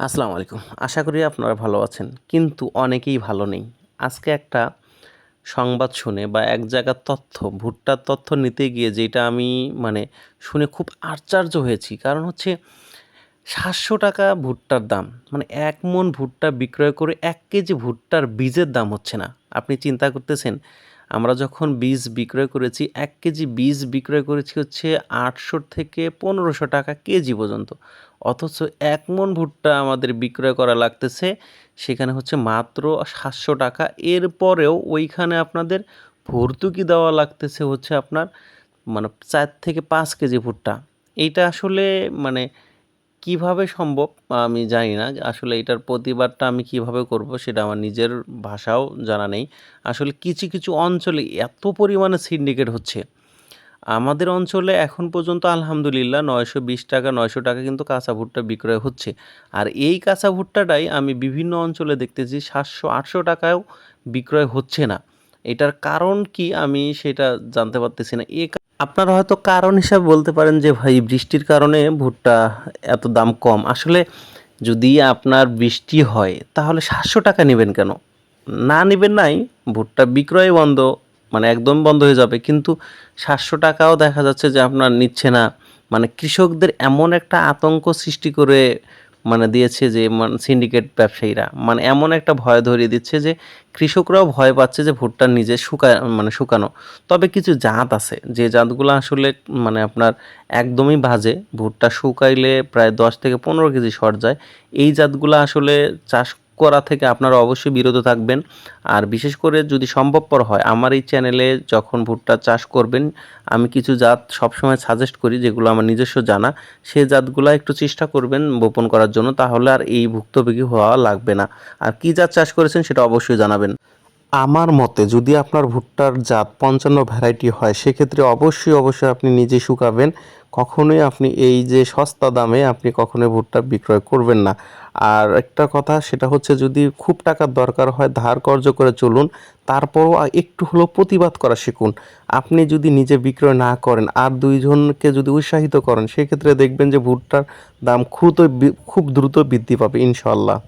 আসসালামু আলাইকুম। আশা করি আপনারা ভালো আছেন, কিন্তু অনেকেই ভালো নেই। আজকে একটা সংবাদ শুনে বা এক জায়গার তথ্য, ভুট্টার তথ্য নিতে গিয়ে যেটা আমি মানে শুনে খুব আশ্চর্য হয়েছি, কারণ হচ্ছে সাতশো টাকা ভুট্টার দাম মানে এক মন ভুট্টা বিক্রয় করে এক কেজি ভুট্টার বীজের দাম হচ্ছে না। আপনি চিন্তা করতেছেন আমরা যখন বীজ বিক্রয় করেছি, এক কেজি বীজ বিক্রয় করেছি হচ্ছে আটশো থেকে পনেরোশো টাকা কেজি পর্যন্ত। অথচ এক মন ভুট্টা আমাদের বিক্রয় করা লাগতেছে, সেখানে হচ্ছে মাত্র সাতশো টাকা। এরপরেও ওইখানে আপনাদের ভর্তুকি দেওয়া লাগতেছে হচ্ছে আপনার মানে চার থেকে পাঁচ কেজি ভুট্টা। এইটা আসলে মানে কীভাবে সম্ভব আমি জানি না। আসলে এটার প্রতিবাদটা আমি কীভাবে করব সেটা আমার নিজের ভাষাও জানা নেই। আসলে কিছু কিছু অঞ্চলে এত পরিমাণে সিন্ডিকেট হচ্ছে। আমাদের অঞ্চলে এখন পর্যন্ত আলহামদুলিল্লাহ নয়শো বিশ টাকা, নয়শো টাকা কিন্তু কাঁচা ভুট্টা বিক্রয় হচ্ছে। আর এই কাঁচা ভুট্টাটাই আমি বিভিন্ন অঞ্চলে দেখতেছি সাতশো, আটশো টাকায়ও বিক্রয় হচ্ছে না। এটার কারণ কি আমি সেটা জানতে পারতেছি না। এ আপনারা হয়তো কারণ হিসাবে বলতে পারেন যে, ভাই বৃষ্টির কারণে ভুট্টা এত দাম কম। আসলে যদি আপনার বৃষ্টি হয়, তাহলে সাতশো টাকা নেবেন কেন? না নেবেন নাই, ভুট্টা বিক্রয় বন্ধ মানে একদম বন্ধ হয়ে যাবে। কিন্তু সাতশো টাকাও দেখা যাচ্ছে যে, আপনার নিচ্ছে না। মানে কৃষকদের এমন একটা আতঙ্ক সৃষ্টি করে মানে দিয়েছে যে মানে সিন্ডিকেট ব্যবসায়ীরা। মানে এমন একটা ভয় ধরিয়ে দিচ্ছে যে, কৃষকরাও ভয় পাচ্ছে যে, ভুট্টা নিজে শুকা মানে শুকানো। তবে কিছু জাত আছে। যে জাতগুলো আসলে মানে আপনার একদমই বাজে। ভুট্টা শুকাইলে প্রায় দশ থেকে পনেরো কেজি সর যায়। এই জাতগুলো আসলে চাষ করা থেকে আপনারা অবশ্যই বিরত থাকবেন। আর বিশেষ করে যদি সম্ভবপর হয়, আমার এই চ্যানেলে যখন ভুট্টা চাষ করবেন, আমি কিছু জাত সবসময় সাজেস্ট করি, যেগুলো আমার নিজস্ব জানা সেই জাতগুলো একটু চেষ্টা করবেন বোপন করার জন্য, তাহলে আর এই ভুক্তভোগী হওয়া লাগবে না। আর কি জাত চাষ করেছেন সেটা অবশ্যই জানাবেন। আমার মতে যদি আপনার ভুট্টার জাত পঞ্চান্ন ভ্যারাইটি হয়, সেক্ষেত্রে অবশ্যই অবশ্যই আপনি নিজে শুকাবেন। কখনোই আপনি এই যে সস্তা দামে আপনি কখনোই ভুট্টা বিক্রয় করবেন না। আর একটা কথা, সেটা হচ্ছে যদি খুব টাকার দরকার হয়, ধার কর্য করে চলুন, তারপরও একটু হলেও প্রতিবাদ করা শিখুন। আপনি যদি নিজে বিক্রয় না করেন, আর দুইজনকে যদি উৎসাহিত করেন, সেক্ষেত্রে দেখবেন যে ভুট্টার দাম খুব খুব দ্রুত বৃদ্ধি পাবে ইনশাল্লাহ